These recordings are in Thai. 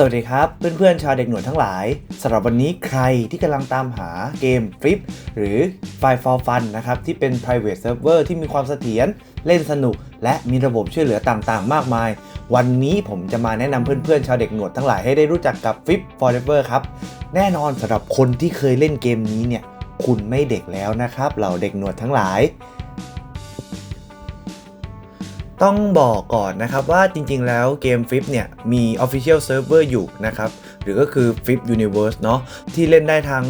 สวัสดีครับเพื่อนๆชาวเด็กหนวดทั้งหลายสำหรับวันนี้ใครที่กำลังตามหาเกม Flip หรือ File for Fun นะครับ ที่เป็น private server ที่มีความเสถียรเล่นสนุก และมีระบบช่วยเหลือต่างๆ มากมาย วันนี้ผมจะมาแนะนำเพื่อนๆ ชาวเด็กหนวดทั้งหลายให้ได้รู้จักกับ Flip Forever ครับ แน่นอนสำหรับคนที่เคยเล่นเกมนี้เนี่ย คุณไม่เด็กแล้วนะครับ เหล่าเด็กหนวดทั้งหลาย ต้องบอกก่อนนะครับว่าจริง ๆ แล้วเกมฟิปเนี่ยมี Official Server อยู่นะครับหรือก็คือ Flip Universe เนาะที่เล่นได้ทั้ง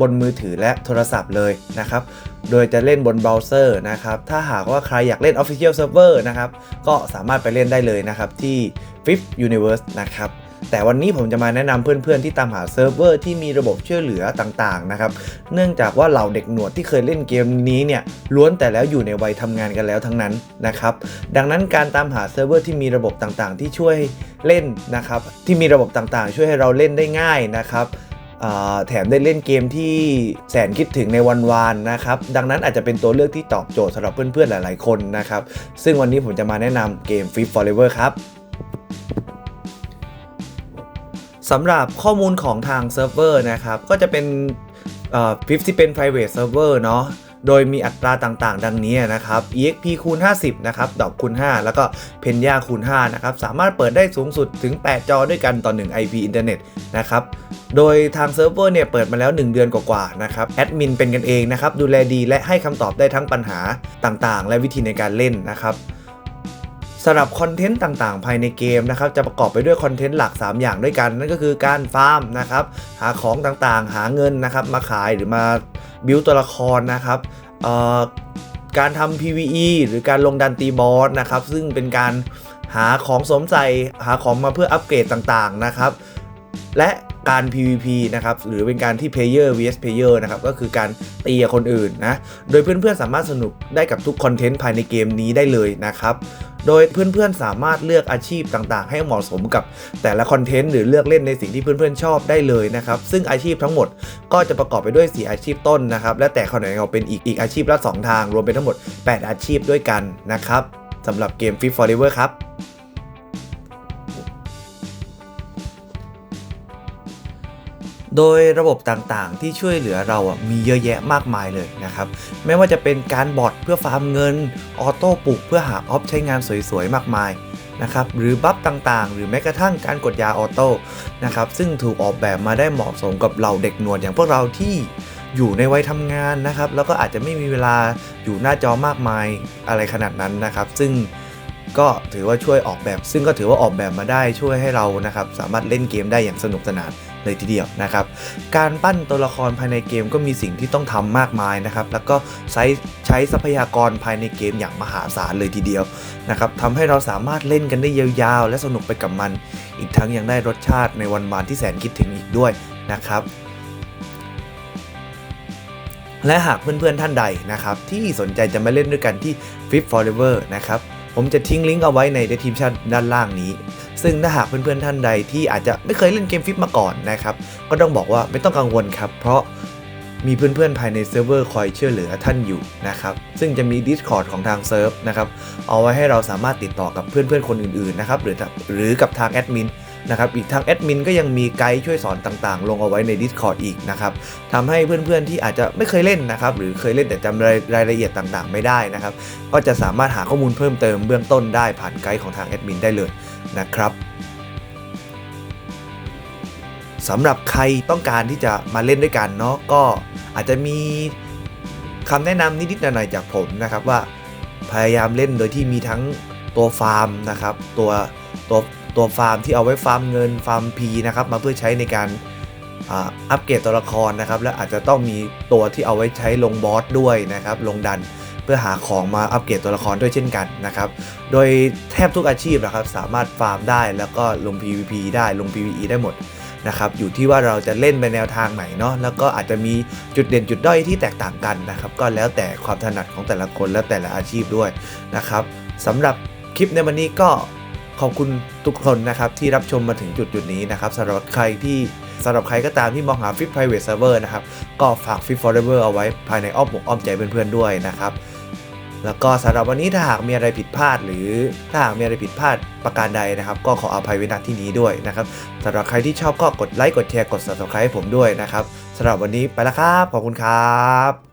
บนมือถือและโทรศัพท์เลยนะครับโดยจะเล่นบนเบราว์เซอร์นะครับถ้าหากว่าใครอยากเล่น Official Server นะครับก็สามารถไปเล่นได้เลยนะครับที่ Flip Universe นะครับ แต่วันนี้ผมจะมาแนะนำเพื่อนๆที่ตามหาเซิร์ฟเวอร์ที่มีระบบช่วยเหลือต่างๆนะครับ เนื่องจากว่าเหล่าเด็กหนวดที่เคยเล่นเกมนี้เนี่ยล้วนแต่แล้วอยู่ในวัยทำงานกันแล้วทั้งนั้นนะครับ ดังนั้นการตามหาเซิร์ฟเวอร์ที่มีระบบต่างๆ ที่ช่วยเล่นนะครับ ที่มีระบบต่างๆ ช่วยให้เราเล่นได้ง่ายนะครับแถมได้เล่นเกมที่แสนคิดถึงในวันวานนะครับ ดังนั้นอาจจะเป็นตัวเลือกที่ตอบโจทย์สำหรับเพื่อนๆหลายๆคนนะครับ ซึ่งวันนี้ผมจะมาแนะนำเกม f i p Forever ครับ สำหรับข้อมูลของทางเซิร์ฟเวอร์นะครับ ก็จะเป็นฟิฟที่เป็น private server เนาะโดยมีอัตราต่างๆ ดังนี้นะครับ exp คูณ 50 นะครับ ดอกคูณ 5 แล้วก็ penya คูณ 5 นะครับ สามารถเปิดได้สูงสุดถึง 8 จอด้วยกันต่อ 1 IP อินเทอร์เน็ตนะครับ โดยทางเซิร์ฟเวอร์เนี่ยเปิดมาแล้ว 1 เดือนกว่าๆ นะครับ แอดมินเป็นกันเองนะครับ ดูแลดีและให้คำตอบได้ทั้งปัญหาต่างๆ และวิธีในการเล่นนะครับ สำหรับคอนเทนต์ต่างๆ ภายในเกมนะครับจะประกอบไปด้วยคอนเทนต์หลัก 3 อย่างด้วยกัน นั่นก็คือการฟาร์มนะครับหาของต่างๆ หาเงินนะครับมาขายหรือมาบิวตัวละครนะครับการทำ PVE หรือการลงดันตีบอสนะครับซึ่งเป็นการหาของสมใส่หาของมาเพื่ออัปเกรดต่างๆนะครับและ การ PVP นะครับหรือเป็นการที่ Player vs Player นะครับก็คือการตีกับคนอื่นนะโดยเพื่อนๆสามารถสนุกได้กับทุกคอนเทนต์ภายในเกมนี้ได้เลยนะครับโดยเพื่อนๆสามารถเลือกอาชีพต่างๆ ให้เหมาะสมกับแต่ละคอนเทนต์หรือเลือกเล่นในสิ่งที่เพื่อนๆชอบได้เลยนะครับ ซึ่งอาชีพทั้งหมดก็จะประกอบไปด้วย 4 อาชีพต้นนะครับ และแต่ขนาดเราเป็นอีกอีกอาชีพละ 2 ทาง รวมเป็นทั้งหมด 8 อาชีพด้วยกันนะครับสำหรับเกม Fit Forever ครับ โดยระบบต่างๆ ที่ช่วยเหลือเราอะมีเยอะแยะมากมายเลยนะครับ ไม่ว่าจะเป็นการบอทเพื่อฟาร์มเงิน ออโต้ปลุกเพื่อหาออฟใช้งานสวยๆ มากมายนะครับหรือบัฟต่างๆ หรือแม้กระทั่งการกดยาออโต้นะครับซึ่งถูกออกแบบมาได้เหมาะสมกับเราเด็กหนวดอย่างพวกเราที่อยู่ในวัยทำงานนะครับ แล้วก็อาจจะไม่มีเวลาอยู่หน้าจอมากมายอะไรขนาดนั้นนะครับ ซึ่งก็ถือว่าช่วยออกแบบ ซึ่งก็ถือว่าออกแบบมาได้ช่วยให้เรานะครับ สามารถเล่นเกมได้อย่างสนุกสนาน เลยทีเดียวนะครับ การปั้นตัวละครภายในเกมก็มีสิ่งที่ต้องทำมากมายนะครับ แล้วก็ใช้ใช้ทรัพยากรภายในเกมอย่างมหาศาลเลยทีเดียวนะครับทำให้เราสามารถเล่นกันได้ยาวๆ และสนุกไปกับมัน อีกทั้งยังได้รสชาติในวันวานที่แสนคิดถึงอีกด้วยนะครับและหากเพื่อนๆท่านใดนะครับที่สนใจจะมาเล่นด้วยกันที่ Flip Forever นะครับ ผมจะทิ้งลิงก์เอาไว้ในทีมชาติด้านล่างนี้ ซึ่งถ้าหากเพื่อนๆท่านใดที่อาจจะไม่เคยเล่นเกมฟิปมาก่อนนะครับ ก็ต้องบอกว่าไม่ต้องกังวลครับ เพราะมีเพื่อนๆภายในเซิร์ฟเวอร์คอยช่วยเหลือท่านอยู่นะครับ ซึ่งจะมี Discord ของทางเซิร์ฟนะครับ เอาไว้ให้เราสามารถติดต่อกับเพื่อนๆคนอื่นๆนะครับ หรือหรือกับทางแอดมิน นะครับอีกทางแอดมินก็ยังมีไกด์ช่วยสอนต่างๆ ลงเอาไว้ใน Discord อีกนะครับทำให้เพื่อนๆที่อาจจะไม่เคยเล่นนะครับหรือเคยเล่นแต่จำรายรายละเอียดต่างๆ ไม่ได้นะครับก็จะสามารถหาข้อมูลเพิ่มเติมเบื้องต้นได้ผ่านไกด์ของทางแอดมินได้เลยนะครับสำหรับใครต้องการที่จะมาเล่นด้วยกันเนาะก็อาจจะมีคำแนะนำนิดๆหน่อยๆจากผมนะครับว่าพยายามเล่นโดยที่มีทั้งตัวฟาร์มนะครับตัวตัว ตัวฟาร์มที่เอาไว้ฟาร์มเงินฟาร์มพีนะครับมาเพื่อใช้ในการอัปเกรดตัวละครนะครับ และอาจจะต้องมีตัวที่เอาไว้ใช้ลงบอสด้วยนะครับ ลงดันเพื่อหาของมาอัปเกรดตัวละครด้วยเช่นกันนะครับ โดยแทบทุกอาชีพนะครับ สามารถฟาร์มได้แล้วก็ลง PVP ได้ลง PVE ได้หมดนะครับ อยู่ที่ว่าเราจะเล่นไปแนวทางไหนเนาะแล้วก็อาจจะมีจุดเด่นจุดด้อยที่แตกต่างกันนะครับ ก็แล้วแต่ความถนัดของแต่ละคนและแต่ละอาชีพด้วยนะครับสำหรับคลิปในวันนี้ก็ ขอบคุณทุกคนนะครับที่รับชมมาถึงจุดจุดนี้นะครับสำหรับใครที่สำหรับใครก็ตามที่มองหา Fit Private Server นะครับ ก็ฝาก Fit Forever เอาไว้ภายในอ้อมอกอ้อมใจเพื่อนๆด้วยนะครับ แล้วก็สำหรับวันนี้ถ้าหากมีอะไรผิดพลาด หรือถ้าหากมีอะไรผิดพลาดประการใดนะครับ ก็ขออภัยไว้ณที่นี้ด้วยนะครับสำหรับใครที่ชอบก็กดไลค์กดแชร์กด subscribe ให้ผมด้วยนะครับสำหรับวันนี้ไปแล้วครับขอบคุณครับ